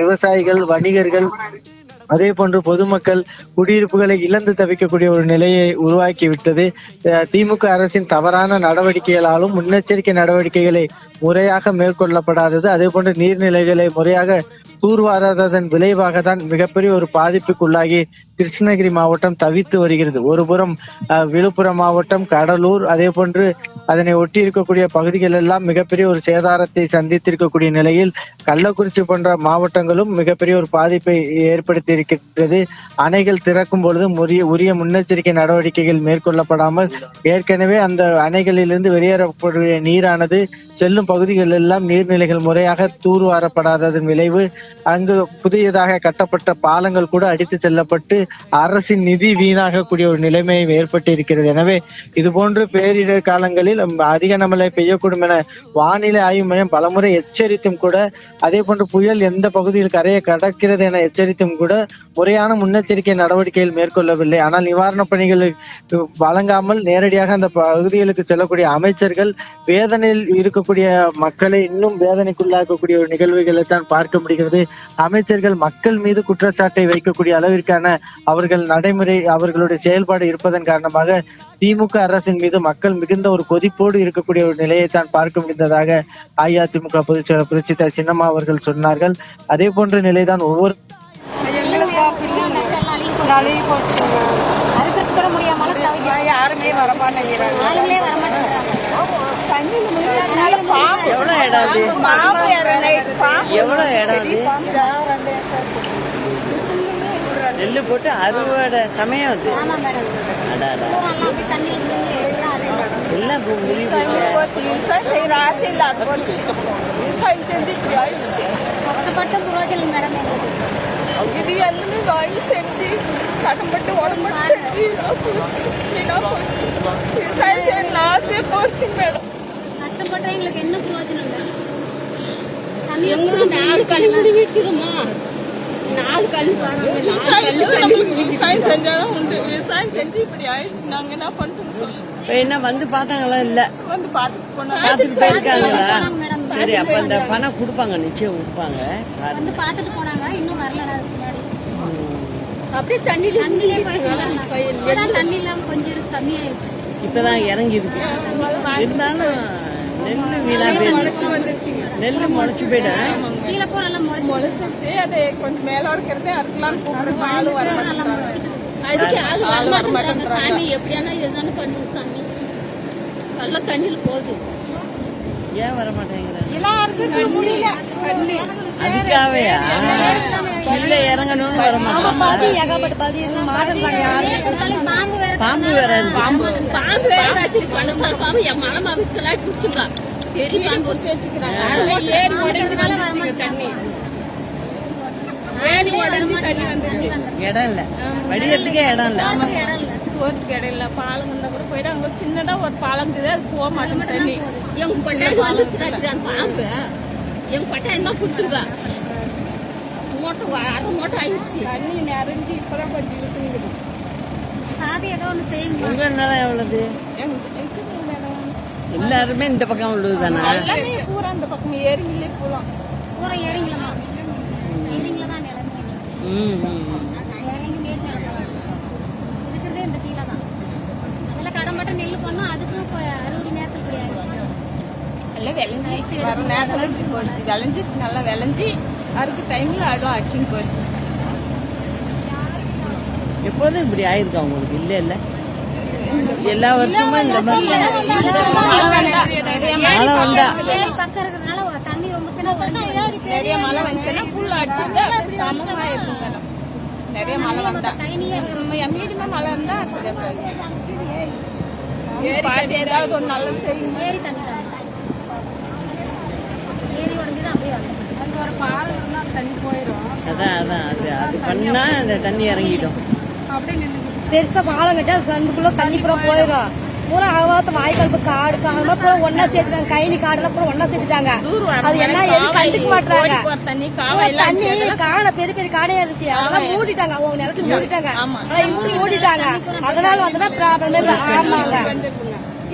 விவசாயிகள் வணிகர்கள் அதே போன்று பொதுமக்கள் குடியிருப்புகளை இழந்து தவிக்கக்கூடிய ஒரு நிலையை உருவாக்கிவிட்டது. அஹ் திமுக அரசின் தவறான நடவடிக்கைகளாலும் முன்னெச்சரிக்கை நடவடிக்கைகளை முறையாக மேற்கொள்ளப்படாதது. அதே போன்று நீர்நிலைகளை முறையாக தூர்வாராததன் விளைவாக தான் மிகப்பெரிய ஒரு பாதிப்புக்குள்ளாகி கிருஷ்ணகிரி மாவட்டம் தவித்து வருகிறது. ஒருபுறம் விழுப்புரம் மாவட்டம் கடலூர் அதே போன்று அதனை ஒட்டி இருக்கக்கூடிய பகுதிகள் எல்லாம் மிகப்பெரிய ஒரு சேதாரத்தை சந்தித்திருக்கக்கூடிய நிலையில் கள்ளக்குறிச்சி போன்ற மாவட்டங்களும் மிகப்பெரிய ஒரு பாதிப்பை ஏற்படுத்தி இருக்கின்றது அணைகள் திறக்கும் பொழுது உரிய உரிய முன்னெச்சரிக்கை நடவடிக்கைகள் மேற்கொள்ளப்படாமல் ஏற்கனவே அந்த அணைகளிலிருந்து வெளியேறக்கூடிய நீரானது செல்லும் பகுதிகள் எல்லாம் நீர்நிலைகள் முறையாக தூர்வாரப்படாததன் விளைவு அங்கு புதியதாக கட்டப்பட்ட பாலங்கள் கூட அடித்து செல்லப்பட்டு அரசின் நிதி வீணாகக்கூடிய ஒரு நிலைமை ஏற்பட்டு இருக்கிறது எனவே இது போன்ற பேரிடர் காலங்களில் அதிக நம்மளை பெய்யக்கூடும் என வானிலை ஆய்வு மையம் பலமுறை எச்சரித்தும் கூட அதே போன்று புயல் எந்த பகுதியில் கரையை கடக்கிறது என எச்சரித்தும் கூட முறையான முன்னெச்சரிக்கை நடவடிக்கைகள் மேற்கொள்ளவில்லை. ஆனால் நிவாரணப் பணிகள் வழங்காமல் நேரடியாக அந்த பகுதிகளுக்கு செல்லக்கூடிய அமைச்சர்கள் வேதனையில் இருக்கக்கூடிய மக்களை இன்னும் வேதனைக்குள்ளாக்கக்கூடிய ஒரு நிகழ்வுகளை தான் பார்க்க முடிகிறது. அமைச்சர்கள் மக்கள் மீது குற்றச்சாட்டை வைக்கக்கூடிய அளவிற்கான அவர்கள் நடைமுறை அவர்களுடைய செயல்பாடு இருப்பதன் காரணமாக திமுக அரசின் மீது மக்கள் மிகுந்த ஒரு கொதிப்போடு இருக்கக்கூடிய ஒரு நிலையை தான் பார்க்க முடிந்ததாக அஇஅதிமுக பொதுச் செயலர் புரட்சிதா சின்னம்மா அவர்கள் சொன்னார்கள். அதே போன்ற நிலைதான் ஒவ்வொரு யாருமே வரமாட்டேங்கிறாங்க ஆளுங்களே வரமாட்டேங்கிறாங்க அதனால எவ்வளவு இடம் அது? பாம்பு எவ்வளவு இடம் நெல்லு போட்டு அறுவடை சமயம் அது. எல்லாம். போச்சு? விவசாயம் செஞ்சு கஷ்டப்பட்ட புரோஜனம் மேடம் இது எல்லாமே வாங்கி செஞ்சு கடன்பட்டு உடம்பட்டு செஞ்சு போச்சு விவசாயம் ஆசையே போச்சு மேடம். கஷ்டப்பட்ட எங்களுக்கு என்ன புரோஜனம் எங்களுக்கு நாலு கழிவு விற்குதுமா நாலு நாலு விவசாயம் செஞ்சாலும் உண்டு. விவசாயம் செஞ்சு இப்படி ஆயிடுச்சு. நாங்க என்ன பண்ணிட்டோம் சொல்லு. இப்ப என்ன வந்து பார்த்தாங்களா இல்ல? வந்து பார்த்துட்டு போனாங்க பார்த்துட்டு போயிருக்காங்களா? சரி அப்ப இந்த பணம் கொடுப்பாங்க நிச்சயம் கொடுப்பாங்க. வந்து பார்த்துட்டு போனாங்க இன்னும் முன்னாடி. அப்படியே சொல்லலாம் இப்பதான் தண்ணி இல்லாம கொஞ்சம் இருக்கு கம்மியாயிருக்கு இப்பதான் இறங்கி இருக்கு இருந்தாலும் நெல்லு வீணா போயிடுச்சு நெல்லு முளைச்சு போயிடும் கீழே போற எல்லாம் முளைச்சு முளைச்சிச்சு அதை கொஞ்சம் மேல இருக்கிறதே அறுக்கலாம்னு கூப்பிடுங்க ஆளு வர நல்லா மாட்டேங்கிறாங்க முளைச்சிட்டு. அதுக்கு ஆள் வரமாட்டேங்கிறாங்க சாமி எப்படியானா இதுதானே பண்ணுங்க சாமி. நல்ல தண்ணியில போகுது. ஏன் வர மாட்டேங்கிறாங்க முடியல. அதுக்காகவையா இல்ல இறங்கணும்னு வர மாட்டாங்க ஏகப்பட்ட பதி பாம்பு வேற பாம்பு வேற பாம்பு பாம்பு என் மனமா விற்கலாம் குடிச்சுக்கா. வச்சு வச்சுக்கிறாங்க. ஏறி உடஞ்சு வந்துருச்சுங்க தண்ணி. ஏறி உடஞ்சு தண்ணி வந்துருச்சு. இடம் இல்ல. வடிகிறதுக்கே இடம் இல்ல. இடம் இல்ல. போறதுக்கு இடம் இல்ல. பாலம் இருந்தா கூட போயிட்டு அங்க சின்னதா ஒரு பாலம் இருக்குது. அது போக மாட்டேங்குது தண்ணி. எங்க பட்டாயம் வந்துருச்சு அந்த பாம்பு. எங்க பட்டாயம் தான் பிடிச்சுங்க? மூட்டை அரை மூட்டை ஆயிடுச்சு. தண்ணி நிறைஞ்சு இப்பதான் கொஞ்சம் இழுத்துங்குது சாதி ஏதோ ஒண்ணு செய்யுங்க. உங்க எவ்வளவு நிலம்? எல்லாருமே இந்த பக்கம் உள்ளதுதானா? எல்லாமே பூரா அந்த பக்கம் ஏரிங்களே போலாம் பூரா ஏரிங்கள தான் நிலமே ம், இருக்கிறதே இந்த கீழே தான். அதில் கடம்பட்ட நெல் பண்ணோம் அதுக்கும் இப்போ அறுவடை நேரத்துக்கு இப்படி ஆயிடுச்சு. எல்லாம் விளைஞ்சி வர நேரத்துல இப்படி போயிடுச்சு. விளைஞ்சிச்சு நல்லா விளைஞ்சி அறுக்கு டைம்ல அடம் அடிச்சுன்னு போயிடுச்சு. எப்போதும் இப்படி ஆயிருக்கா உங்களுக்கு? இல்ல இல்ல. எல்லா வருஷமும் இந்த மாதிரி மழை வந்தா. நிறைய மழை வந்தா. வந்துச்சுன்னா புல் அடிச்சுட்டு சமமா இருக்கும் மேடம். நிறைய மழை வந்தா. மீடியமா மழை இருந்தா சரியா ஏதாவது ஒரு நல்ல ஏரி அதான் அதான் அது அது பண்ணா அந்த தண்ணி இறங்கிடும். அப்படியே பெருசா பாலம் கட்டி அது சந்துக்குள்ள பூரா போயிடும் பூரா அகவாத்த வாய்க்கால் காடு காடு பூரா ஒன்னா சேர்த்துட்டாங்க. கைனி காடுலாம் பூரா ஒன்னா சேர்த்துட்டாங்க. அது என்ன எதுவும் கண்டுக்க மாட்டாங்க தண்ணி காண பெரிய பெரிய காடையா இருந்துச்சு. அதெல்லாம் மூடிட்டாங்க. அவங்க நிலத்துக்கு மூடிட்டாங்க. ஆனா இழுத்து மூடிட்டாங்க. அதனால வந்துதான் ப்ராப்ளமே ஆமாங்க.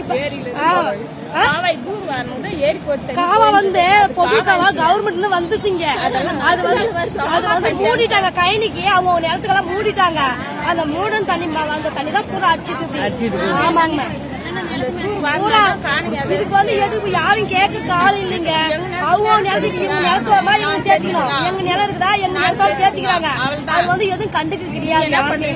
இப்ப காவா வந்து கவர்மெண்ட்னு வந்துச்சுங்க. அது வந்து அது வந்து மூடிட்டாங்க. கைனிக்கு அவங்க நிலத்துக்கெல்லாம் மூடிட்டாங்க. அந்த மூடன் தண்ணி ம- அந்த தண்ணி தான் பூரா அடிச்சிட்டு. ஆமாங்க பூரா இதுக்கு வந்து எடுப்பு யாரும் கேட்கறதுக்கு ஆள் இல்லைங்க. அவங்க நிலத்துக்கு இவங்க நிலத்து வரமா இவங்க சேர்த்துக்கணும். எங்க நிலம் இருக்குதா? எங்க நிலத்தோட சேர்த்துக்கிறாங்க. அது வந்து எதுவும் கண்டுக்க கிடையாது யாருமே.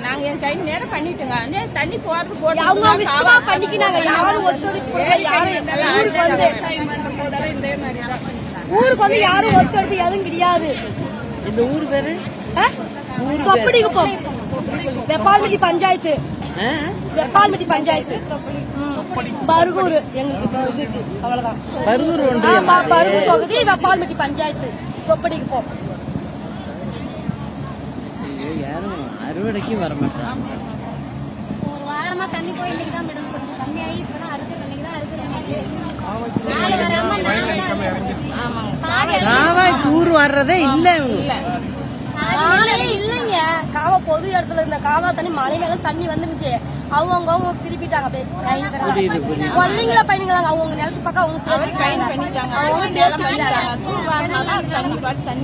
நாங்க என் கை நேரம் பண்ணிட்டுங்க. தண்ணி போறது போட்டு அவங்க அவங்க பண்ணிக்கினாங்க. யாரும் ஒத்துழைப்பு யாரும் ஊருக்கு வந்து ஊருக்கு வந்து யாரும் ஒத்துழைப்பு எதுவும் கிடையாது. இந்த ஊர் பேரு? கொப்படி குப்பம். வெப்பால்மெட்டி பஞ்சாயத்து? வெப்பால்மெட்டி பஞ்சாயத்து. பருகூர். எங்களுக்கு இது இதுக்கு அவ்வளவுதான். ஒன்றியம் ஆமா, பருகூர் தொகுதி வெப்பால்மெட்டி பஞ்சாயத்து. கொப்படி குப்பம். ஐயோ, யாரும் அறுவடைக்கு வர மாட்டாங்க ஒரு வாரமா தண்ணி போய் இன்னைக்கு தான் மேடம். கொஞ்சம் கம்மியாகி இப்பதான் அறுக்கிற காவாய் தூர் வர்றதே இல்ல இல்லைங்க. காவா பொது இடத்துல இருந்த காவா தண்ணி மலை மேல தண்ணி வந்துருச்சு. அவங்க அவங்க திருப்பிட்டாங்க. கொல்லைங்களா பையனுங்களா அவங்க நிலத்து பக்கம் அவங்க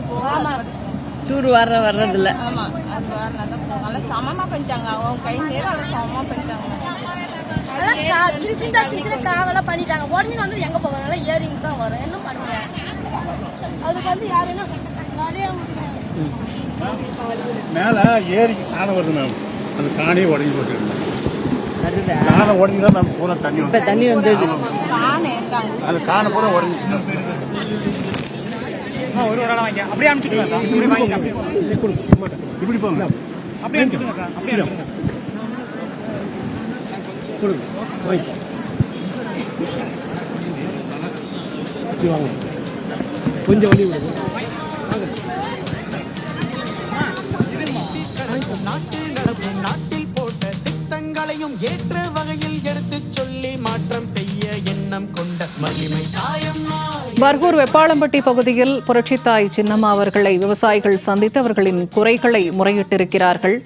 போகும். ஆமா. தூர் வர்ற வர்றதில்ல. சமமா பண்ணிட்டாங்க. அவங்க கை நேரம் சமமா பண்ணிட்டாங்க. அதான் சின்ன சின்ன சின்ன சின்ன காவெல்லாம் பண்ணிட்டாங்க. உடனே வந்து எங்க போவாங்க ஏரிங்க தான் வரும். என்ன பண்ணுங்க அதுக்கு வந்து யாருன்னா மேல ஏரிக்கு காணை வருது மேம். அந்த காணையே உடஞ்சி போட்டு காணை உடஞ்சி தான் நம்ம பூரா தண்ணி வந்து. தண்ணி வந்தது. காணே இருக்காங்க அந்த காணை பூரா உடஞ்சி ஒரு ஒரு இடம் வாங்கி அப்படியே அனுப்பிச்சுடுங்க சார். இப்படி வாங்கி அப்படியே இப்படி போங்க அப்படியே அனுப்பிச்சுடுங்க சார். அப்படியே அனுப்பிச்சுடுங்க கொஞ்சம் வழி விடுங்க நாட்டில் போட்ட திட்டங்களையும் ஏற்ற வகையில் எடுத்துச் சொல்லி மாற்றம் செய்ய எண்ணம் கொண்ட மகிமை தாயம் பர்கூர் வெப்பாளம்பட்டி பகுதியில் புரட்சித்தாய் சின்னம்மா அவர்களை விவசாயிகள் சந்தித்து அவர்களின் குறைகளை முறையிட்டிருக்கிறார்கள்.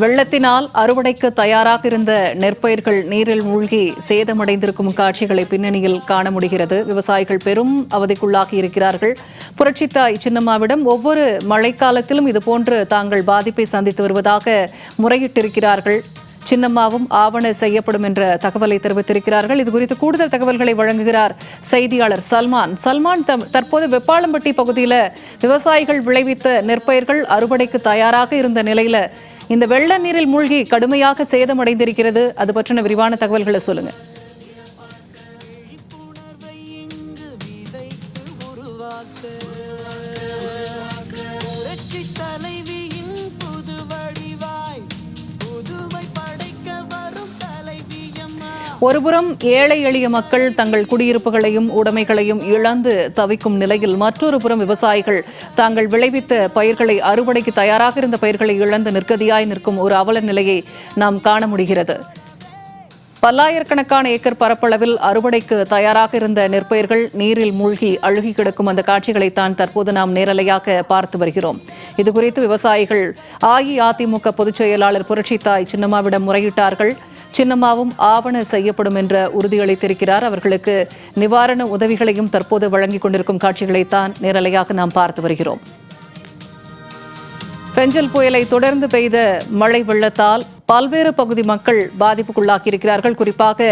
வெள்ளத்தினால் அறுவடைக்கு தயாராக இருந்த நெற்பயிர்கள் நீரில் மூழ்கி சேதமடைந்திருக்கும் காட்சிகளை பின்னணியில் காண முடிகிறது. விவசாயிகள் பெரும் அவதிக்குள்ளாகி இருக்கிறார்கள். புரட்சித்தாய் சின்னம்மாவிடம் ஒவ்வொரு மழைக்காலத்திலும் இதுபோன்று தாங்கள் பாதிப்பை சந்தித்து வருவதாக முறையிட்டிருக்கிறார்கள். சின்னம்மாவும் ஆவண செய்யப்படும் என்ற தகவலை தெரிவித்திருக்கிறார்கள். இது குறித்து கூடுதல் தகவல்களை வழங்குகிறார் செய்தியாளர் சல்மான். சல்மான் தம்- தற்போது வெப்பாளம்பட்டி பகுதியில் விவசாயிகள் விளைவித்த நெற்பயிர்கள் அறுவடைக்கு தயாராக இருந்த நிலையில இந்த வெள்ள நீரில் மூழ்கி கடுமையாக சேதமடைந்திருக்கிறது. அது பற்றின விரிவான தகவல்களை சொல்லுங்க. ஒருபுறம் ஏழை எளிய மக்கள் தங்கள் குடியிருப்புகளையும் உடைமைகளையும் இழந்து தவிக்கும் நிலையில் மற்றொரு புறம் விவசாயிகள் தாங்கள் விளைவித்த பயிர்களை அறுவடைக்கு தயாராக இருந்த பயிர்களை இழந்து நிற்கதியாய் நிற்கும் ஒரு அவல நிலையை நாம் காண முடிகிறது. பல்லாயிரக்கணக்கான ஏக்கர் பரப்பளவில் அறுவடைக்கு தயாராக இருந்த நெற்பயிர்கள் நீரில் மூழ்கி அழுகி கிடக்கும் அந்த காட்சிகளைத்தான் தற்போது நாம் நேரலையாக பார்த்து வருகிறோம். இதுகுறித்து விவசாயிகள் அஇஅதிமுக பொதுச் செயலாளர் புரட்சித்தாய் சின்னம்மாவிடம் முறையிட்டார்கள். சின்னம்மாவும் ஆவண செய்யப்படும் என்ற உறுதியளித்திருக்கிறார். அவர்களுக்கு நிவாரண உதவிகளையும் தற்போது வழங்கிக் கொண்டிருக்கும் காட்சிகளைத்தான் நேரலையாக நாம் பார்த்து வருகிறோம். பெஞ்சல் புயலை தொடர்ந்து பெய்த மழை வெள்ளத்தால் பல்வேறு பகுதி மக்கள் பாதிப்புக்குள்ளாகியிருக்கிறார்கள். குறிப்பாக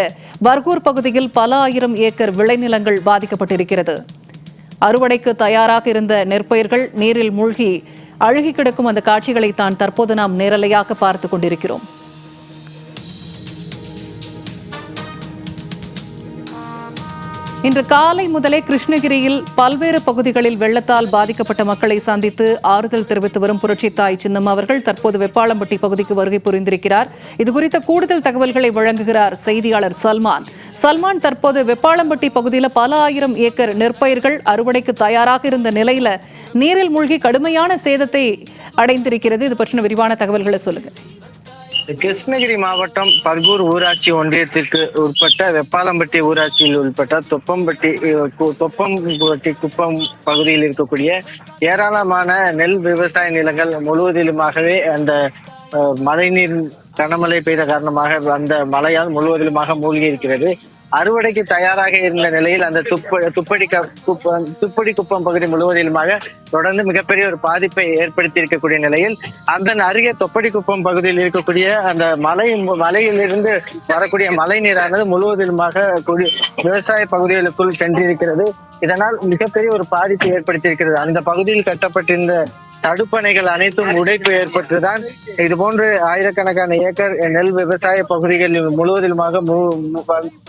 பர்கூர் பகுதியில் பல ஆயிரம் ஏக்கர் விளைநிலங்கள் பாதிக்கப்பட்டிருக்கிறது. அறுவடைக்கு தயாராக இருந்த நெற்பயிர்கள் நீரில் மூழ்கி அழுகி கிடக்கும் அந்த காட்சிகளை தான் தற்போது நாம் நேரலையாக பார்த்து கொண்டிருக்கிறோம். இன்று காலை முதலே கிருஷ்ணகிரியில் பல்வேறு பகுதிகளில் வெள்ளத்தால் பாதிக்கப்பட்ட மக்களை சந்தித்து ஆறுதல் தெரிவித்து வரும் புரட்சி தாய் சின்னம் அவர்கள் தற்போது வெப்பாளம்பட்டி பகுதிக்கு வருகை புரிந்திருக்கிறார். இதுகுறித்த கூடுதல் தகவல்களை வழங்குகிறார் செய்தியாளர் சல்மான். சல்மான் தற்போது வெப்பாளம்பட்டி பகுதியில் பல ஆயிரம் ஏக்கர் நெற்பயிர்கள் அறுவடைக்கு தயாராக இருந்த நிலையில நீரில் மூழ்கி கடுமையான சேதத்தை அடைந்திருக்கிறது. இது பற்றின விரிவான தகவல்களை சொல்லுங்க. கிருஷ்ணகிரி மாவட்டம் பர்கூர் ஊராட்சி ஒன்றியத்திற்கு உட்பட்ட வெப்பாலம்பட்டி ஊராட்சியில் உட்பட்ட தொப்பம்பட்டி தொப்பம்பட்டி குப்பம் பகுதியில் இருக்கக்கூடிய ஏராளமான நெல் விவசாய நிலங்கள் முழுவதிலுமாகவே அந்த அஹ், மழைநீர் கனமழை பெய்த காரணமாக அந்த மழையால் முழுவதிலுமாக மூழ்கி இருக்கிறது. அறுவடைக்கு தயாராக இருந்த நிலையில் அந்த துப்ப துப்படி க- குப்பம் துப்படி குப்பம் பகுதி முழுவதிலுமாக தொடர்ந்து மிகப்பெரிய ஒரு பாதிப்பை ஏற்படுத்தி இருக்கக்கூடிய நிலையில் அந்த அருகே தொப்படி குப்பம் பகுதியில் இருக்கக்கூடிய அந்த மலை மலையிலிருந்து வரக்கூடிய மழை நீரானது முழுவதிலுமாக குடி- விவசாய பகுதிகளுக்குள் சென்றிருக்கிறது. இதனால் மிகப்பெரிய ஒரு பாதிப்பை ஏற்படுத்தியிருக்கிறது. அந்த பகுதியில் கட்டப்பட்டிருந்த தடுப்பணைகள் அனைத்தும் உடைப்பு ஏற்பட்டுதான். இது போன்று ஆயிரக்கணக்கான ஏக்கர் நெல் விவசாய பகுதிகள் முழுவதிலுமாக மு-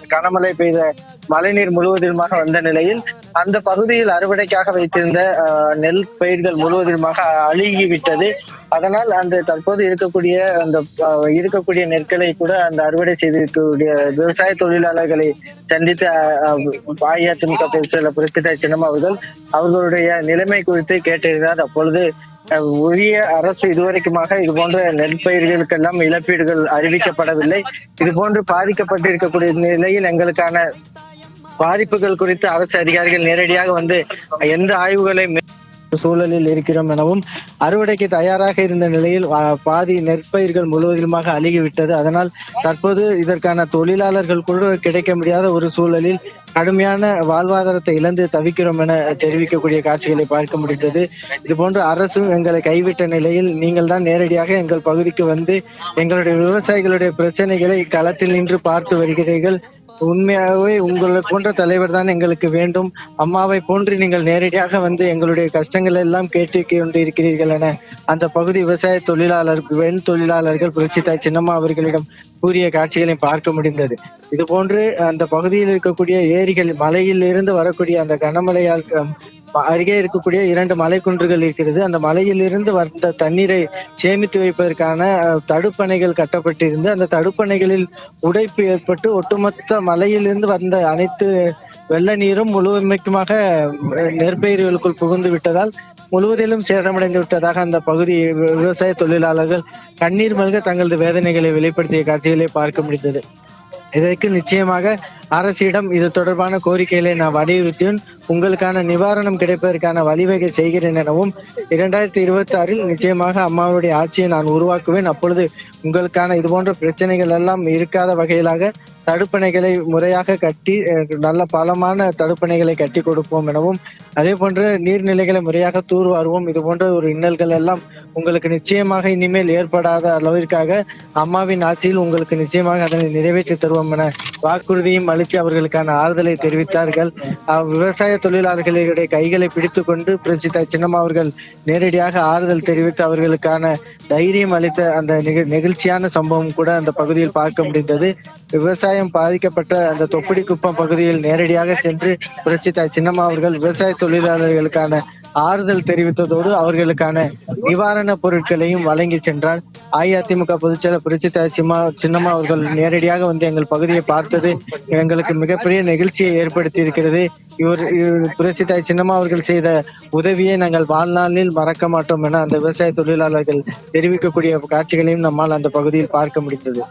கனமழை பெய்த மழைநீர் முழுவதிலுமாக வந்த நிலையில் அந்த பகுதியில் அறுவடைக்காக வைத்திருந்த நெல் பயிர்கள் முழுவதிலுமாக அழுகிவிட்டது. அதனால் அந்த தற்போது இருக்கக்கூடிய அந்த இருக்கக்கூடிய நெற்களை கூட அந்த அறுவடை செய்திருக்கக்கூடிய விவசாய தொழிலாளர்களை சந்தித்து அஇஅதிமுக பொதுச் செயலர் சின்னம் அவர்கள் அவர்களுடைய நிலைமை குறித்து கேட்டிருந்தார். அப்பொழுது உரிய அரசு இதுவரைக்குமாக இது போன்ற நெற்பயிர்களுக்கெல்லாம் இழப்பீடுகள் அறிவிக்கப்படவில்லை. இது போன்று பாதிக்கப்பட்டிருக்கக்கூடிய நிலையில் எங்களுக்கான பாதிப்புகள் குறித்து அரசு அதிகாரிகள் நேரடியாக வந்து எந்த ஆய்வுகளை சூழலில் இருக்கிறோம் எனவும் அறுவடைக்கு தயாராக இருந்த நிலையில் பாதி நெற்பயிர்கள் முழுவதுமாக அழுகிவிட்டது. அதனால் தற்போது இதற்கான தொழிலாளர்கள் கூட கிடைக்க முடியாத ஒரு சூழலில் கடுமையான வாழ்வாதாரத்தை இழந்து தவிக்கிறோம் என தெரிவிக்கக்கூடிய காட்சிகளை பார்க்க முடிந்தது. இதுபோன்று அரசும் எங்களை கைவிட்ட நிலையில் நீங்கள் தான் நேரடியாக எங்கள் பகுதிக்கு வந்து எங்களுடைய விவசாயிகளுடைய பிரச்சனைகளை களத்தில் நின்று பார்த்து வருகிறீர்கள். உண்மையாகவே உங்களை போன்ற தலைவர் தான் எங்களுக்கு வேண்டும். அம்மாவை போன்று நீங்கள் நேரடியாக வந்து எங்களுடைய கஷ்டங்கள் எல்லாம் கேட்டு கொண்டிருக்கிறீர்கள் என அந்த பகுதி விவசாய தொழிலாளர் வெண் தொழிலாளர்கள் புரட்சித்தாய் சின்னம்மா அவர்களிடம் கூறிய காட்சிகளை பார்க்க முடிந்தது. இது போன்று அந்த பகுதியில் இருக்கக்கூடிய ஏரிகள் மலையில் இருந்து வரக்கூடிய அந்த கனமழையால் அருகே இருக்கக்கூடிய இரண்டு மலைக்குன்றுகள் இருக்கிறது. அந்த மலையிலிருந்து வந்த தண்ணீரை சேமித்து வைப்பதற்கான தடுப்பணைகள் கட்டப்பட்டிருந்து அந்த தடுப்பணைகளில் உடைப்பு ஏற்பட்டு ஒட்டுமொத்த மலையிலிருந்து வந்த அனைத்து வெள்ள நீரும் முழுமைக்குமாக நெற்பயிர்களுக்குள் புகுந்து விட்டதால் முழுவதிலும் சேதமடைந்து விட்டதாக அந்த பகுதி விவசாய தொழிலாளர்கள் கண்ணீர் மல்க தங்களது வேதனைகளை வெளிப்படுத்திய காட்சிகளை பார்க்க முடிந்தது. இதற்கு நிச்சயமாக அரசிடம் இது தொடர்பான கோரிக்கைகளை நான் வலியுறுத்தியும் உங்களுக்கான நிவாரணம் கிடைப்பதற்கான வழிவகை செய்கிறேன் எனவும் இரண்டாயிரத்தி இருபத்தி ஆறில் நிச்சயமாக அம்மாவுடைய ஆட்சியை நான் உருவாக்குவேன். அப்பொழுது உங்களுக்கான இது போன்ற பிரச்சனைகள் எல்லாம் இருக்காத வகையிலாக தடுப்பணைகளை முறையாக கட்டி நல்ல பலமான தடுப்பணைகளை கட்டி கொடுப்போம் எனவும் அதே போன்று நீர்நிலைகளை முறையாக தூர்வாருவோம். இது போன்ற ஒரு இன்னல்கள் எல்லாம் உங்களுக்கு நிச்சயமாக இனிமேல் ஏற்படாத அளவிற்காக அம்மாவின் ஆட்சியில் உங்களுக்கு நிச்சயமாக அதனை நிறைவேற்றி தருவோம் என வாக்குறுதியும் அளித்து அவர்களுக்கான ஆறுதலை தெரிவித்தார்கள். விவசாய தொழிலாளர்களுடைய கைகளை பிடித்து கொண்டு பிரசித்த சின்னம்மா அவர்கள் நேரடியாக ஆறுதல் தெரிவித்து அவர்களுக்கான தைரியம் அளித்த அந்த நிக- நெகிழ்ச்சியான சம்பவம் கூட அந்த பகுதியில் பார்க்க முடிந்தது. விவசாயம் பாதிக்கப்பட்ட அந்த தொப்படி குப்பம் பகுதியில் நேரடியாக சென்று புரட்சித்தாய் சின்னம்மா அவர்கள் விவசாய தொழிலாளர்களுக்கான ஆறுதல் தெரிவித்ததோடு அவர்களுக்கான நிவாரண பொருட்களையும் வழங்கி சென்றார். அஇஅதிமுக பொதுச்செயலர் புரட்சித்தாய் சிம்மா சின்னம்மா அவர்கள் நேரடியாக வந்து எங்கள் பகுதியை பார்த்தது எங்களுக்கு மிகப்பெரிய நெகிழ்ச்சியை ஏற்படுத்தி இருக்கிறது இவர் இவர் புரட்சித்தாய் சின்னம்மா அவர்கள் செய்த உதவியை நாங்கள் வாழ்நாளில் மறக்க மாட்டோம் என அந்த விவசாய தொழிலாளர்கள் தெரிவிக்கக்கூடிய காட்சிகளையும் நம்மால் அந்த பகுதியில் பார்க்க முடிந்தது.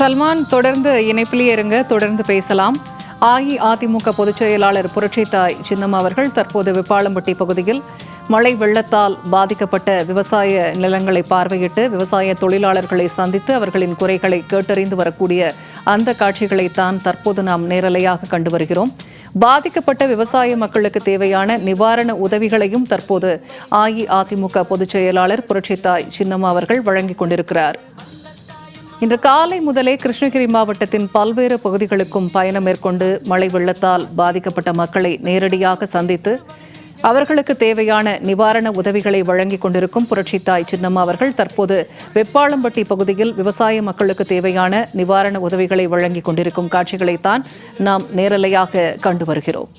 சல்மான் தொடர்ந்து இணைப்பிலேயே இருங்க தொடர்ந்து பேசலாம். அஇஅதிமுக பொதுச் செயலாளர் புரட்சித்தாய் சின்னம்மா அவர்கள் தற்போது விப்பாளம்பட்டி பகுதியில் மழை வெள்ளத்தால் பாதிக்கப்பட்ட விவசாய நிலங்களை பார்வையிட்டு விவசாய தொழிலாளர்களை சந்தித்து அவர்களின் குறைகளை கேட்டறிந்து வரக்கூடிய அந்த காட்சிகளைத்தான் தற்போது நாம் நேரலையாக கண்டு வருகிறோம். பாதிக்கப்பட்ட விவசாய மக்களுக்கு தேவையான நிவாரண உதவிகளையும் தற்போது அஇஅதிமுக பொதுச் செயலாளர் புரட்சித்தாய் சின்னம்மா அவர்கள் வழங்கிக் கொண்டிருக்கிறார். இன்று காலை முதலே கிருஷ்ணகிரி மாவட்டத்தின் பல்வேறு பகுதிகளுக்கும் பயணம் மேற்கொண்டு மழை வெள்ளத்தால் பாதிக்கப்பட்ட மக்களை நேரடியாக சந்தித்து அவர்களுக்கு தேவையான நிவாரண உதவிகளை வழங்கிக் கொண்டிருக்கும் புரட்சித்தாய் சின்னம்மா அவர்கள் தற்போது வெப்பாளம்பட்டி பகுதியில் விவசாய மக்களுக்கு தேவையான நிவாரண உதவிகளை வழங்கிக் கொண்டிருக்கும் காட்சிகளைத்தான் நாம் நேரலையாக கண்டு வருகிறோம்.